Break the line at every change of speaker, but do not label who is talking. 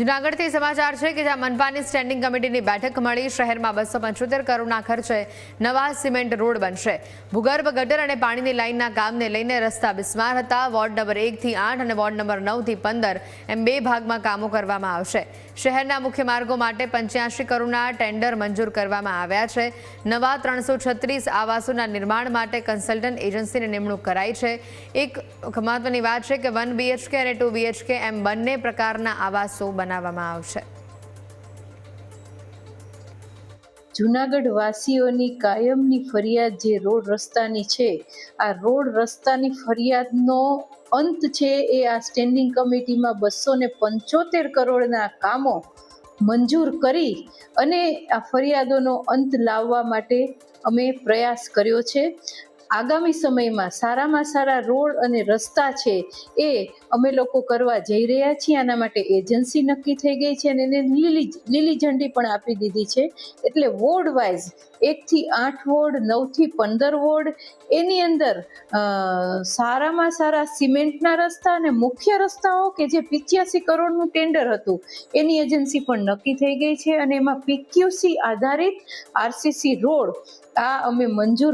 જુનાગઢથી સમાચાર છે કે જ્યાં મનપાની સ્ટેન્ડિંગ કમિટીની બેઠક મળી, શહેરમાં બસો પંચોતેર કરોડના ખર્ચે નવા સિમેન્ટ રોડ બનશે. ભૂગર્ભ ગટર અને પાણીની લાઇનના કામને લઈને રસ્તા બિસ્માર હતા. વોર્ડ નંબર એકથી આઠ અને વોર્ડ નંબર નવથી પંદર એમ બે ભાગમાં કામો કરવામાં આવશે. શહેરના મુખ્ય માર્ગો માટે પંચ્યાસી કરોડના ટેન્ડર મંજૂર કરવામાં આવ્યા છે. નવા ત્રણસો છત્રીસ આવાસોના નિર્માણ માટે કન્સલ્ટન્ટ એજન્સીની નિમણૂક કરાઈ છે. એક મહત્વની વાત છે કે વન બીએચકે અને ટુ બીએચકે એમ બંને પ્રકારના આવાસો બનાવવામાં આવશે.
જુનાગઢ વાસીઓની કાયમની ફરિયાદ જે રોડ રસ્તાની છે, આ રોડ રસ્તાની ફરિયાદનો અંત છે એ આ સ્ટેન્ડિંગ કમિટીમાં બસો ને પંચોતેર કરોડના કામો મંજૂર કરી અને આ ફરિયાદોનો અંત લાવવા માટે અમે પ્રયાસ કર્યો છે. આગામી સમયમાં સારામાં સારા રોડ અને રસ્તા છે એ અમે લોકો કરવા જઈ રહ્યા છીએ. આના માટે એજન્સી નક્કી થઈ ગઈ છે અને એને લીલી લીલી ઝંડી પણ આપી દીધી છે. એટલે વોર્ડ વાઇઝ એકથી આઠ વોર્ડ, નવથી પંદર વોર્ડ, એની અંદર સારામાં સારા સિમેન્ટના રસ્તા અને મુખ્ય રસ્તાઓ કે જે પિચ્યાસી કરોડનું ટેન્ડર હતું, એની એજન્સી પણ નક્કી થઈ ગઈ છે અને એમાં પીક્યુસી આધારિત આરસીસી રોડ આ અમે મંજૂર